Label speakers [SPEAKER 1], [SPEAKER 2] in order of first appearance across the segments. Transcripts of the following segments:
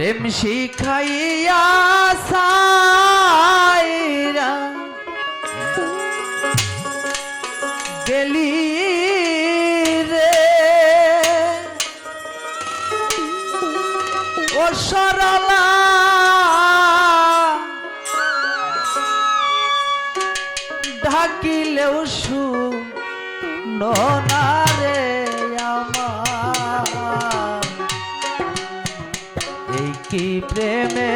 [SPEAKER 1] প্রেম শিখাইয়া সাইরা গেলি রে। ও সরলা ঢাকিলেও শু না কি প্রেমে।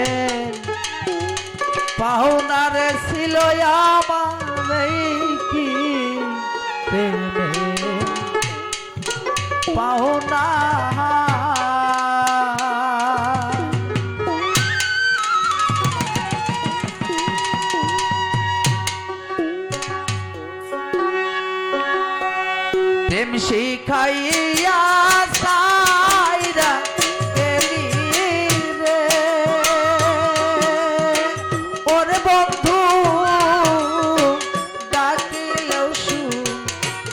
[SPEAKER 1] পাহুনারে ছিল আমার কি প্রেমে। পাহুনা প্রেম শিখাইয়া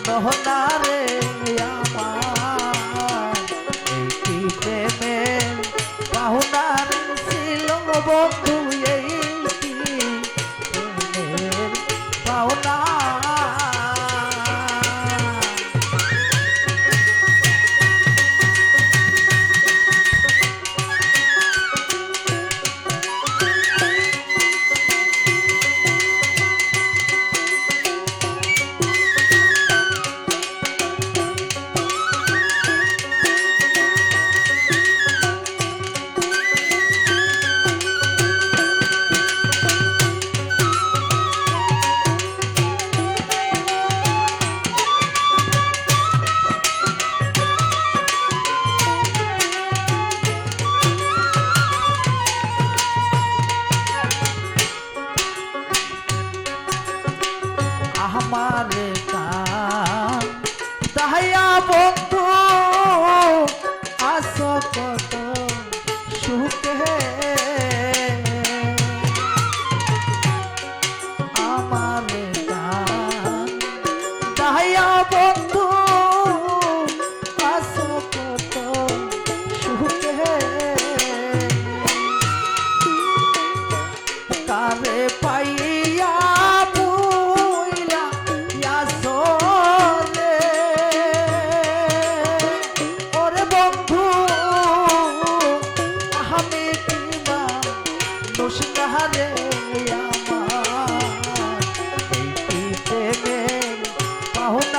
[SPEAKER 1] সোহনা onda.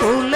[SPEAKER 1] குல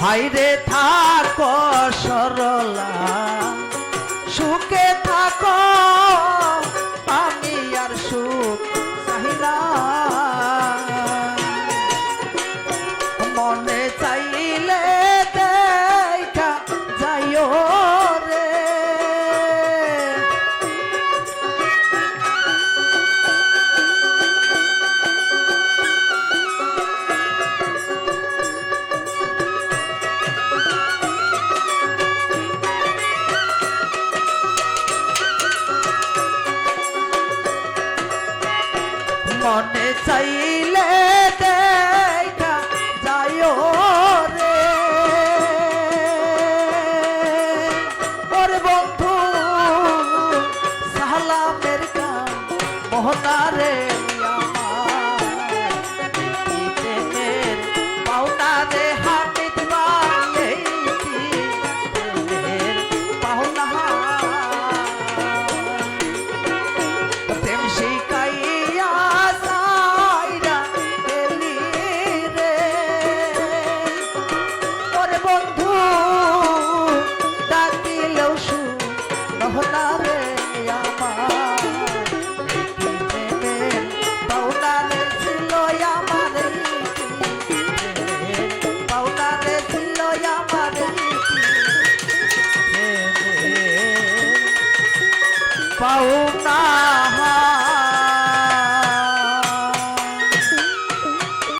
[SPEAKER 1] হাইরে থাক সরলা সুখে থাকো হতা Oh.